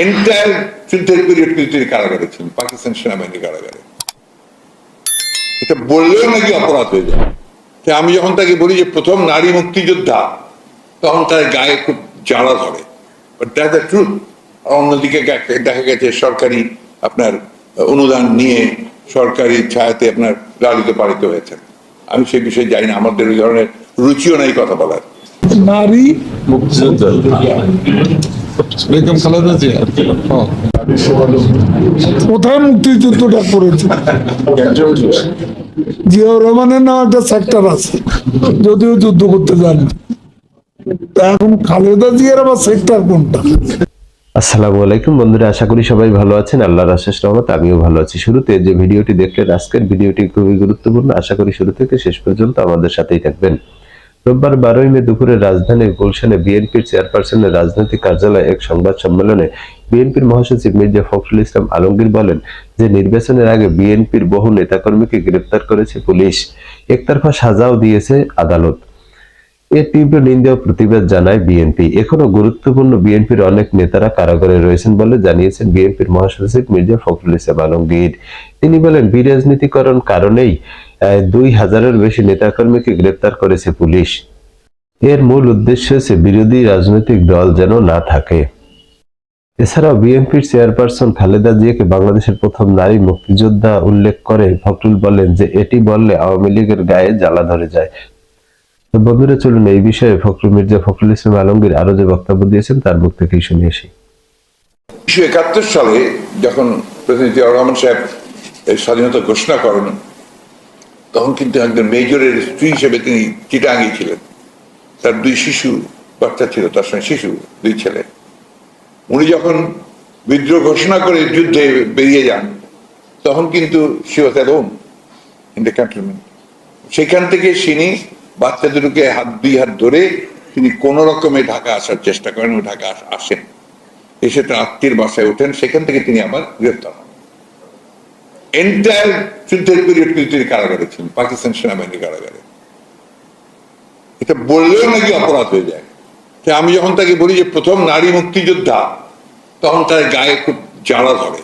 Entire যুদ্ধের period কিন্তু তিনি কারাগারে ছিলেন পাকিস্তান সেনাবাহিনী কারাগারে। এটা বললেও নাকি অপরাধ হয়ে যায়। আমি যখন তাকে বলি যে প্রথম নারী মুক্তিযোদ্ধা তখন তার গায়ে খুব জ্বালা ধরে। বাট দ্যাট দ্য ট্রুথ অন্যদিকে দেখা গেছে সরকারি আপনার অনুদান নিয়ে সরকারি ছায়াতে আপনার লালিত পালিত হয়েছেন। আমি সেই বিষয়ে জানি না আমাদের ওই ধরনের রুচিও নাই কথা বলার। নারী মুক্তিযোদ্ধা। বেগম খালেদা জিয়া। হ্যাঁ। কোথায় মুক্তিযুদ্ধটা করেছে। জিয়াউর রহমানের নাম একটা সেক্টর আছে। যদিও যুদ্ধ করতে জানি এখন খালেদা জিয়ার আবার সেক্টর কোনটা? আসসালামু আলাইকুম বন্ধুরা আশা করি সবাই ভালো আছেন। আল্লাহর আশেষ রহমত আমিও ভালো আছি। শুরুতে যে ভিডিওটি দেখলেন আজকের ভিডিওটি খুবই গুরুত্বপূর্ণ। আশা করি শুরু থেকে শেষ পর্যন্ত আমাদের সাথেই থাকবেন। রোববার বারোই মে দুপুরে রাজধানীর গুলশানে বিএনপির চেয়ারপারসনের রাজনৈতিক কার্যালয়ে এক সংবাদ সম্মেলনে বিএনপির মহাসচিব মির্জা ফখরুল ইসলাম আলমগীর বলেন যে নির্বাচনের আগে বিএনপির বহু নেতাকর্মীকে গ্রেপ্তার করেছে পুলিশ। একতরফা সাজাও দিয়েছে আদালত। এর তীব্র নিন্দা প্রতিবাদ জানায় বিএনপি। এখনও গুরুত্বপূর্ণ বিএনপির অনেক নেতারা কারাগারে রয়েছেন বলে জানিয়েছেন বিএনপির মহাসচিব মির্জা ফখরুল ইসলাম আলমগীর। তিনি বলেন, বিরাজনীতিকরণ কারণেই দুই হাজারের বেশি নেতাকর্মীকে গ্রেপ্তার করেছে পুলিশ। এর মূল উদ্দেশ্য হচ্ছে বিরোধী রাজনৈতিক দল যেন না থাকে। এছাড়াও বিএনপির চেয়ারপারসন খালেদা জিয়াকে বাংলাদেশের প্রথম নারী মুক্তিযোদ্ধা উল্লেখ করে ফখরুল বলেন যে, এটি বললে আওয়ামী লীগের গায়ে জ্বালা ধরে যায়। বন্ধুরা, চলুন এই বিষয়ে ফখরুল মির্জা ফখরুল ইসলাম আলমগীর আরও যে বক্তব্য দিয়েছেন তার মুখ থেকেই শুনে আসি। উনিশশো একাত্তর সালে যখন প্রেসিডেন্ট রহমান সাহেব স্বাধীনতা ঘোষণা করেন তখন কিন্তু একজন মেজরের স্ত্রী হিসেবে তিনি চিটাঙ্গি ছিলেন। তার দুই শিশু, বাচ্চা ছিল, তার সঙ্গে শিশু, দুই ছেলে। উনি যখন বিদ্রোহ ঘোষণা করে যুদ্ধে বেরিয়ে যান, তখন কিন্তু ইন দ্য সেখান থেকে তিনি বাচ্চা দুটোকে হাত, দুই হাত ধরে তিনি কোন রকমে ঢাকা আসার চেষ্টা করেন ঢাকা আসেন। এসে তার আত্মীয় বাসায় ওঠেন, সেখান থেকে তিনি আবার গ্রেফতার হন। এন্টায়ার যুদ্ধের পিরিয়ড কিন্তু তিনি কারাগারে ছিলেন পাকিস্তান সেনাবাহিনী কারাগারে এটা বললেও নাকি অপরাধ হয়ে যায়। আমি যখন তাকে বলি যে প্রথম নারী মুক্তিযোদ্ধা, তখন তার গায়ে খুব জ্বালা ধরে।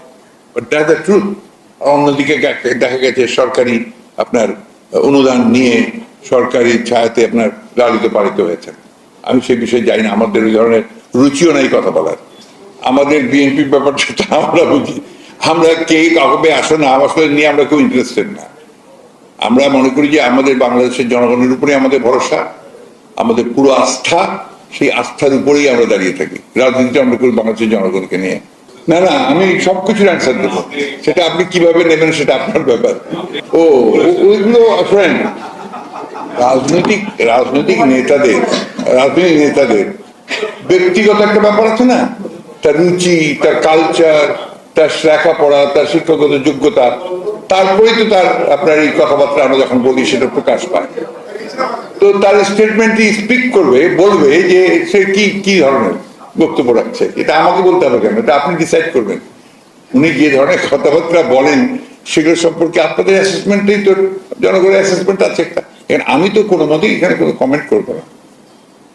অন্যদিকে দেখা গেছে সরকারি আপনার অনুদান নিয়ে সরকারি ছায়াতে আপনার লালিত পালিত হয়েছেন। আমি সে বিষয়ে জানি না, আমাদের ওই ধরনের রুচিও নাই কথা বলার। আমাদের বিএনপি ব্যাপারটা আমরা বুঝি। আমরা কে কাউকে আসে না আসলে নিয়ে আমরা খুব ইন্টারেস্টেড না। আমরা মনে করি যে আমাদের বাংলাদেশের জনগণের উপরে আমাদের ভরসা, আমাদের পুরো আস্থা, সেই আস্থার উপরেই আমরা দাঁড়িয়ে থাকি। রাজনীতি আমরা করি বাংলাদেশের জনগণকে নিয়ে। না না, আমি সবকিছুর অ্যান্সার দেবো। সেটা আপনি কীভাবে নেবেন সেটা আপনার ব্যাপার। ও- ওইগুলো ফ্রেন্ড রাজনৈতিক রাজনৈতিক নেতাদের রাজনৈতিক নেতাদের ব্যক্তিগত একটা ব্যাপার আছে না? তার রুচি, তার কালচার তার লেখাপড়া তার শিক্ষাগত যোগ্যতা, তারপরেই তো তার আপনার এই কথাবার্তা আমরা যখন বলি, সেটা প্রকাশ পায়। তো তার স্টেটমেন্টটি স্পিক করবে, বলবে যে সে কি কি ধরনের বক্তব্য রাখছে। এটা আমাকে বলতে হবে কেন? এটা আপনি ডিসাইড করবেন। উনি যে ধরনের কথাবার্তা বলেন, সেগুলো সম্পর্কে আপনাদের অ্যাসেসমেন্টেই তো জনগণের অ্যাসেসমেন্ট আছে একটা। এখন আমি তো কোনো মতেই এখানে কোনো কমেন্ট করব না।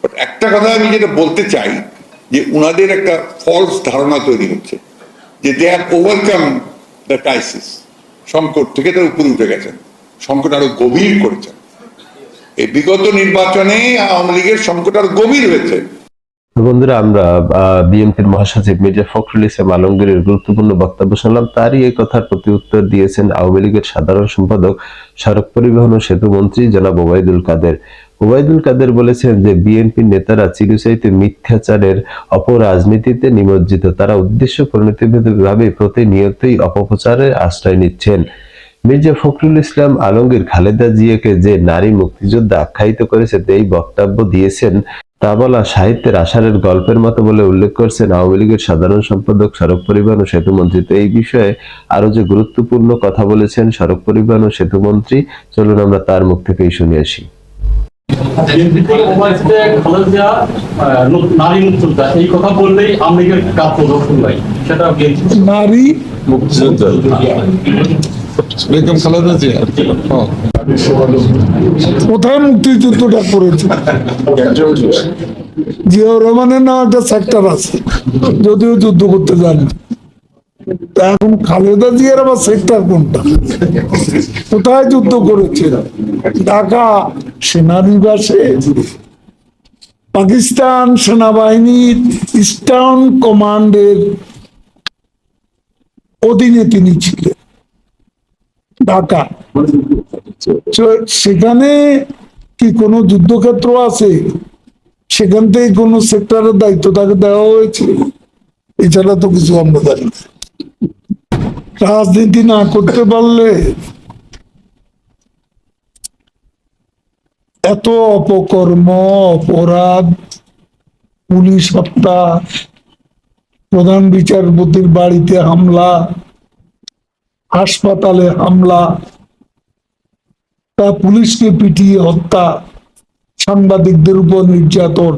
বাট একটা কথা আমি যেটা বলতে চাই, যে উনাদের একটা ফলস ধারণা তৈরি হচ্ছে। যে they have overcome the crisis সংকট থেকে তার উপরে উঠে গেছেন। সংকট আরও গভীর করেছেন। এই বিগত নির্বাচনে আওয়ামী লীগের সংকট আরও গভীর হয়েছে। বন্ধুরা, আমরা বিএনপির মহাসচিব মির্জা ফখরুল ইসলাম আলমগীরের গুরুত্বপূর্ণ বক্তব্য শুনলাম। তারই এই কথার প্রতি উত্তর দিয়েছেন আওয়ামী লীগের সাধারণ সম্পাদক সড়ক পরিবহন ও সেতু মন্ত্রী জনাব ওবায়দুল কাদের। ওবায়দুল কাদের বলেছেন যে বিএনপির নেতারা চিরচাইতে মিথ্যাচারের অপরাজনীতিতে নিমজ্জিত। তারা উদ্দেশ্য পরিণতিভাবে প্রতিনিয়তই অপপ্রচারের আশ্রয় নিচ্ছেন। মির্জা ফখরুল ইসলাম আলমগীর খালেদা জিয়াকে যে নারী মুক্তিযোদ্ধা আখ্যায়িত করেছে এই বক্তব্য দিয়েছেন। তা বলা সাহিত্যের আষাঢ়ের গল্পের মতো বলে উল্লেখ করছেন আওয়ামী লীগের সাধারণ সম্পাদক সড়ক পরিবহন ও সেতুমন্ত্রী তো এই বিষয়ে আরও যে গুরুত্বপূর্ণ কথা বলেছেন সড়ক পরিবহন ও সেতুমন্ত্রী চলুন আমরা তার মুখ থেকেই শুনে আসি। জিয়া কোথায় মুক্তিযুদ্ধটা করেছে। জিয়াউর রহমানের নাম একটা সেক্টর আছে। যদিও যুদ্ধ করতে জানি। এখন খালেদা জিয়ার আবার সেক্টর কোনটা? কোথায় যুদ্ধ করেছে? ঢাকা সেনানিবাসে, পাকিস্তান সেনাবাহিনীর ইস্টার্ন কমান্ডের অধীনে তিনি ছিলেন। ঢাকা। সেখানে কি কোনো যুদ্ধক্ষেত্র আছে? সেখান থেকে কোনো সেক্টরের দায়িত্ব তাকে দেওয়া হয়েছে? এছাড়া তো কিছু আমরা জানি রাজনীতি না করতে পারলে এত অপকর্ম, অপরাধ, পুলিশ হত্যা, প্রধান বিচারপতির বাড়িতে হামলা, হাসপাতালে হামলা, তা পুলিশকে পিটিয়ে হত্যা, সাংবাদিকদের উপর নির্যাতন।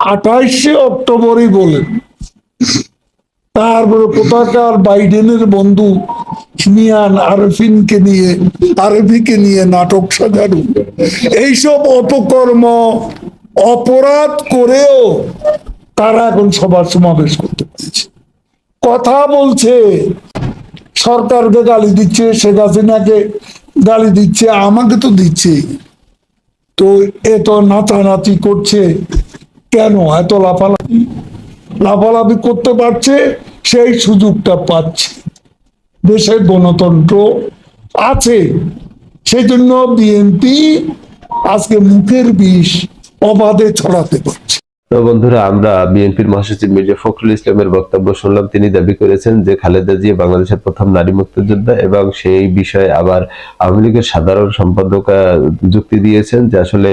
আঠাইশে অক্টোবরই বলেন তারপরে কোথাকার বাইডেনের বন্ধু মিয়ান আরফিনকে নিয়ে, আরফিকে নিয়ে নাটক সাজানো। এইসব অপকর্ম, অপরাধ করেও তারা এখন সবার সমাবেশ করতে পারছে। কথা বলছে, সরকারকে গালি দিচ্ছে, শেখ হাসিনাকে গালি দিচ্ছে, আমাকে তো দিচ্ছে। তো এত নাচানাচি করছে। কেন? এত লাফালাফি? লাফালাফি করতে পারছে? সেই সুযোগটা পাচ্ছে। দেশে গণতন্ত্র আছে। সেই জন্য বিএনপি আজকে মুখের বিষ অবাধে ছড়াতে পারছে। বন্ধুরা, আমরা বিএনপির মহাসচিব মির্জা ফখরুল ইসলামের বক্তব্য শুনলাম। তিনি দাবি করেছেন যে খালেদা জিয়া বাংলাদেশের প্রথম নারী মুক্তিযোদ্ধা এবং সেই বিষয়ে আবার আওয়ামী লীগের সাধারণ সম্পাদক যুক্তি দিয়েছেন যে আসলে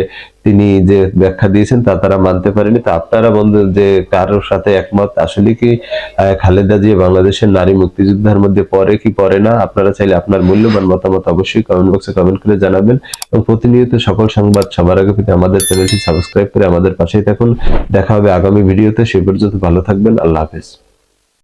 তিনি যে ব্যাখ্যা দিয়েছেন তা তারা মানতে পারেনি। তা আপনারা বন্ধু যে কারোর সাথে একমত? আসলে কি খালেদা জিয়া বাংলাদেশের নারী মুক্তিযোদ্ধার মধ্যে পড়ে কি পড়ে না? আপনারা চাইলে আপনার মূল্যবান মতামত অবশ্যই কমেন্ট বক্সে কমেন্ট করে জানাবেন। এবং প্রতিনিয়ত সকল সংবাদ সবার আগে পেতে আমাদের চ্যানেলটি সাবস্ক্রাইব করে আমাদের পাশেই থাকুন। দেখা হবে আগামী ভিডিওতে সে পর্যন্ত ভালো থাকবেন। আল্লাহ হাফেজ।